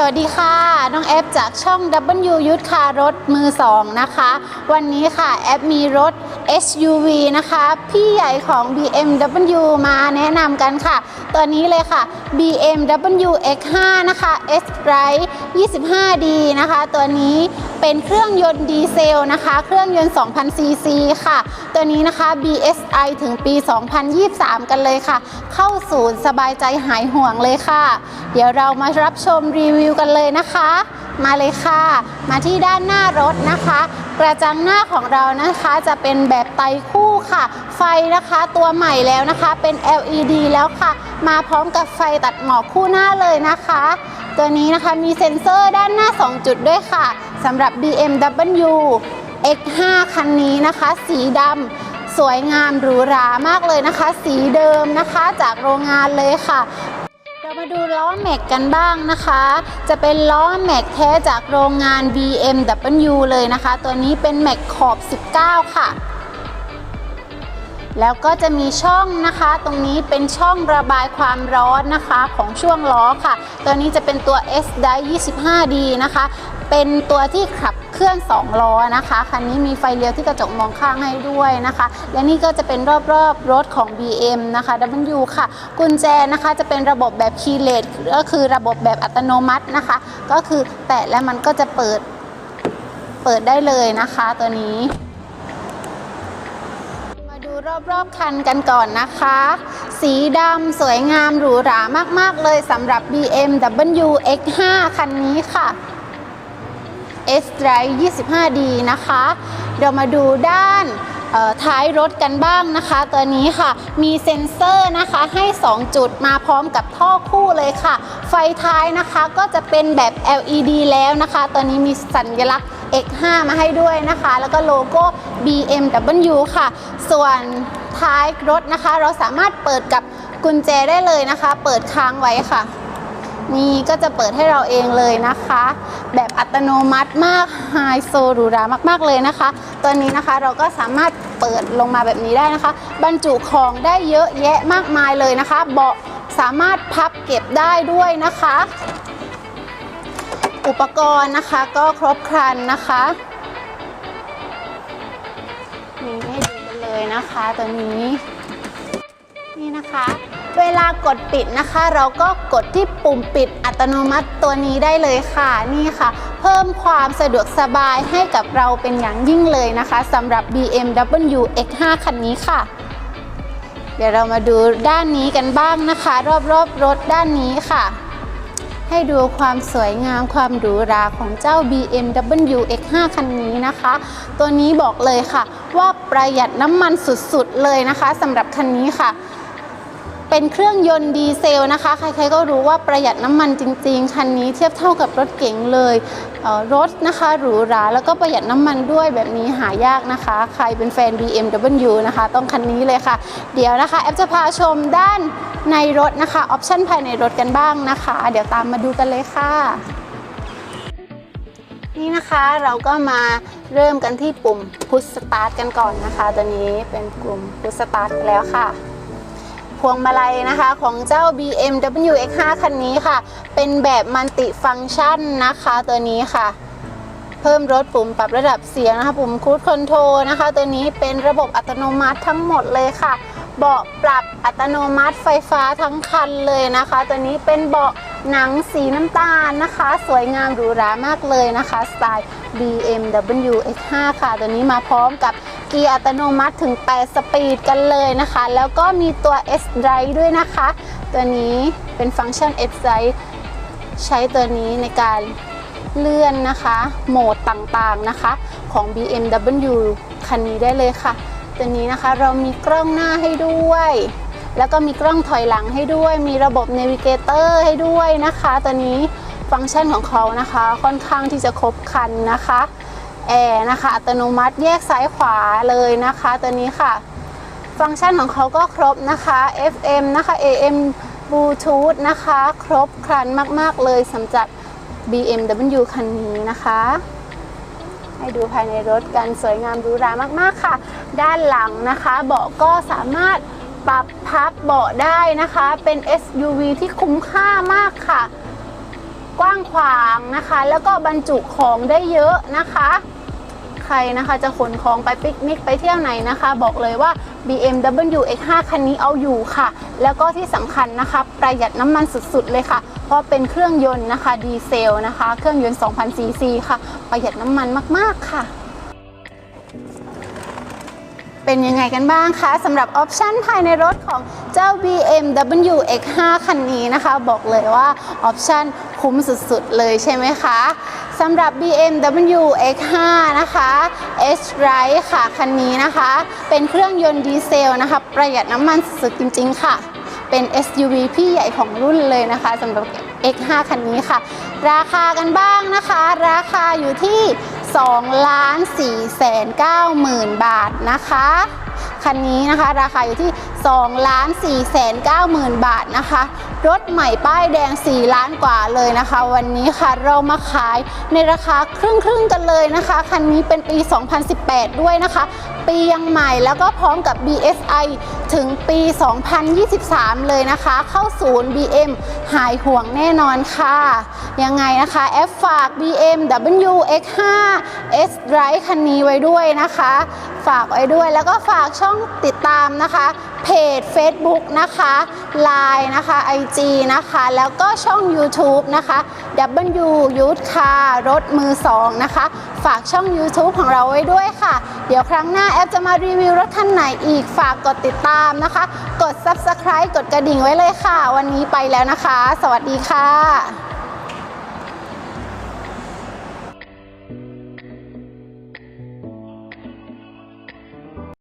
สวัสดีค่ะ น้องแอปจากช่อง W ยุทธคารถมือ2นะคะ วันนี้ค่ะแอปมีรถ SUV นะคะ พี่ใหญ่ของ BMW มาแนะนำกันค่ะ ตัวนี้เลยค่ะ BMW X5 นะคะ S Drive 25D นะคะ ตัวนี้เป็นเครื่องยนต์ดีเซลนะคะ เครื่องยนต์ 2,000ซีซีค่ะ ตัวนี้นะคะ BSI ถึงปี 2023 กันเลยค่ะ เข้าศูนย์สบายใจหายห่วงเลยค่ะเดี๋ยวเรามารับชมรีวิวกันเลยนะคะ มาเลยค่ะ มาที่ด้านหน้ารถนะคะ กระจังหน้าของเรานะคะจะเป็นแบบไตคู่ค่ะ ไฟนะคะตัวใหม่แล้วนะคะเป็น LED แล้วค่ะ มาพร้อมกับไฟตัดหมอกคู่หน้าเลยนะคะ ตัวนี้นะคะมีเซ็นเซอร์ด้านหน้า 2 จุดด้วยค่ะสำหรับ BMW X5 คันนี้นะคะ สีดำสวยงามหรูหรามากเลยนะคะ สีเดิมนะคะจากโรงงานเลยค่ะ มาดูล้อแม็กกันบ้างนะคะ จะเป็นล้อแม็กแท้จากโรงงาน BMW เลยนะคะ ตัวนี้เป็นแม็กขอบ 19 ค่ะ แล้วก็จะมีช่องนะคะ ตรงนี้เป็นช่องระบายความร้อนนะคะของช่วงล้อค่ะ ตัวนี้จะเป็นตัว S d i 25D นะคะ เป็นตัวที่ขับเคลื่อน 2 ล้อนะคะคันนี้มีไฟเลี้ยวที่กระจกมองข้างให้ด้วยนะคะ และนี่ก็จะเป็นรอบๆรถของ BM นะคะ W ค่ะ กุญแจนะคะจะเป็นระบบแบบคีย์เลสก็คือระบบแบบอัตโนมัตินะคะ ก็คือแตะแล้วมันก็จะเปิดเปิดได้เลยนะคะตัวนี้มาดูรอบๆคันกันก่อนนะคะ สีดำสวยงามหรูหรามากๆเลยสำหรับ BMW X5 คันนี้ค่ะ S Drive 25D นะคะเรามาดูด้านท้ายรถกันบ้างนะคะ ตัวนี้ค่ะมีเซ็นเซอร์นะคะให้ 2 จุดมาพร้อมกับท่อคู่เลยค่ะ ไฟท้ายนะคะก็จะเป็นแบบ LED แล้วนะคะ ตัวนี้มีสัญลักษณ์ X5 มาให้ด้วยนะคะ แล้วก็โลโก้ BMW ค่ะ ส่วนท้ายรถนะคะ เราสามารถเปิดกับกุญแจได้เลยนะคะ เปิดค้างไว้ค่ะ นี่ก็จะเปิดให้เราเองเลยนะคะ แบบอัตโนมัติมากไฮโซหรูหรามากๆเลยนะคะ ตัวนี้นะคะเราก็สามารถเปิดลงมาแบบนี้ได้นะคะ บรรจุของได้เยอะแยะมากมายเลยนะคะ เบาะสามารถพับเก็บได้ด้วยนะคะ อุปกรณ์นะคะก็ครบครันนะคะนี่ให้ดูกันเลยนะคะตัวนี้ นี่นะคะ เวลากดปิดนะคะ เราก็กดที่ปุ่มปิดอัตโนมัติตัวนี้ได้เลยค่ะนี่ค่ะ เพิ่มความสะดวกสบายให้กับเราเป็นอย่างยิ่งเลยนะคะสำหรับ BMW X5 คันนี้ค่ะ เดี๋ยวเรามาดูด้านนี้กันบ้างนะคะ รอบๆรถด้านนี้ค่ะ ให้ดูความสวยงามความหรูหราของเจ้า BMW X5 คันนี้นะคะ ตัวนี้บอกเลยค่ะ ว่าประหยัดน้ำมันสุดๆเลยนะคะสำหรับคันนี้ค่ะ เป็นเครื่องยนต์ดีเซลนะคะ ใครๆก็รู้ว่าประหยัดน้ำมันจริง ๆ คันนี้เทียบเท่ากับรถเก๋งเลยเรถนะคะหรูหราแล้วก็ประหยัดน้ำมันด้วยแบบนี้หายากนะคะ ใครเป็นแฟน BMW นะคะ ต้องคันนี้เลยค่ะ เดี๋ยวนะคะ แอปจะพาชมด้านในรถนะคะออปชันภายในรถกันบ้างนะคะ เดี๋ยวตามมาดูกันเลยค่ะนี่นะคะเราก็มาเริ่มกันที่ปุ่ม Push Start กันก่อนนะคะ ตัวนี้เป็นปุ่ม Push Start แล้วค่ะ พวงมาลัยนะคะของเจ้า BMW X5 คันนี้ค่ะ เป็นแบบมัลติฟังก์ชันนะคะตัวนี้ค่ะ เพิ่มรดปุ่มปรับระดับเสียงนะคะ ปุ่มคูดคอนโทรนะคะ ตัวนี้เป็นระบบอัตโนมัติทั้งหมดเลยค่ะ เบาะปรับอัตโนมัติไฟฟ้าทั้งคันเลยนะคะ ตัวนี้เป็นเบาะ หนังสีน้ำตาลนะคะ สวยงามหรูหรามากเลยนะคะสไตล์ BMW X5 ค่ะ ตัวนี้มาพร้อมกับเกียร์อัตโนมัติถึง 8 สปีดกันเลยนะคะ แล้วก็มีตัว S Drive ด้วยนะคะ ตัวนี้เป็นฟังก์ชัน S Drive ใช้ตัวนี้ในการเลื่อนนะคะ โหมดต่างๆนะคะของ BMW คันนี้ได้เลยค่ะ ตัวนี้นะคะเรามีกล้องหน้าให้ด้วย แล้วก็มีกล้องถอยหลังให้ด้วย มีระบบ Navigator ให้ด้วยนะคะตัวนี้ฟังก์ชันของเขานะคะค่อนข้างที่จะครบครันนะคะแอร์นะคะอัตโนมัติแยกซ้ายขวาเลยนะคะตัวนี้ค่ะ ฟังก์ชันของเขาก็ครบนะคะ FM นะคะ AM Bluetooth นะคะ ครบครันมาก ๆ เลยสำหรับ BMW คันนี้นะคะ ให้ดูภายในรถกันสวยงามหรูหรามาก ๆ ค่ะ ด้านหลังนะคะ เบาะก็สามารถ ปรับพับเบาะได้นะคะ เป็น SUV ที่คุ้มค่ามากค่ะ กว้างขวางนะคะ แล้วก็บรรจุของได้เยอะนะคะ ใครนะคะจะขนของไปปิกนิกไปเที่ยวไหนนะคะ บอกเลยว่า BMW X5 คันนี้เอาอยู่ค่ะ แล้วก็ที่สำคัญนะคะ ประหยัดน้ำมันสุดๆเลยค่ะ เพราะเป็นเครื่องยนต์นะคะดีเซลนะคะ เครื่องยนต์ 2,000ซีซีค่ะ ประหยัดน้ำมันมากๆค่ะ เป็นยังไงกันบ้างคะสำหรับออปชันภายในรถของเจ้า BMW X5 คันนี้นะคะ บอกเลยว่าออปชันคุ้มสุดๆเลยใช่ไหมคะสำหรับ BMW X5 นะคะ S-Ride ค่ะ คันนี้นะคะ เป็นเครื่องยนต์ดีเซลนะคะ ประหยัดน้ำมันสุดจริง ๆ ค่ะ เป็น SUV พี่ใหญ่ของรุ่นเลยนะคะสำหรับ X5 คันนี้ค่ะ ราคากันบ้างนะคะ ราคาอยู่ที่ 2ล้าน4แสน9หมื่นบาทนะคะ คันนี้นะคะราคาอยู่ที่2ล้าน4แสน9หมื่นบาทนะคะ รถใหม่ป้ายแดง 4 ล้านกว่าเลยนะคะ วันนี้ค่ะเรามาขายในราคาครึ่งครึ่งกันเลยนะคะ คันนี้เป็นปี 2018 ด้วยนะคะ ปียังใหม่แล้วก็พร้อมกับ BSI ถึงปี 2023 เลยนะคะ เข้าศูนย์ BM หายห่วงแน่นอนค่ะ ยังไงนะคะแอปฝาก BMW X5 S Drive คันนี้ไว้ด้วยนะคะ ฝากไว้ด้วยแล้วก็ฝากช่องติดตามนะคะ เพจ Facebook นะคะ Line นะคะ IG นะคะ แล้วก็ช่อง YouTube นะคะ W Youth Car รถมือสองนะคะ ฝากช่อง YouTube ของเราไว้ด้วยค่ะ เดี๋ยวครั้งหน้าแอปจะมารีวิวรถคันไหนอีกฝากกดติดตามนะคะ กด Subscribe กดกระดิ่งไว้เลยค่ะ วันนี้ไปแล้วนะคะ สวัสดีค่ะ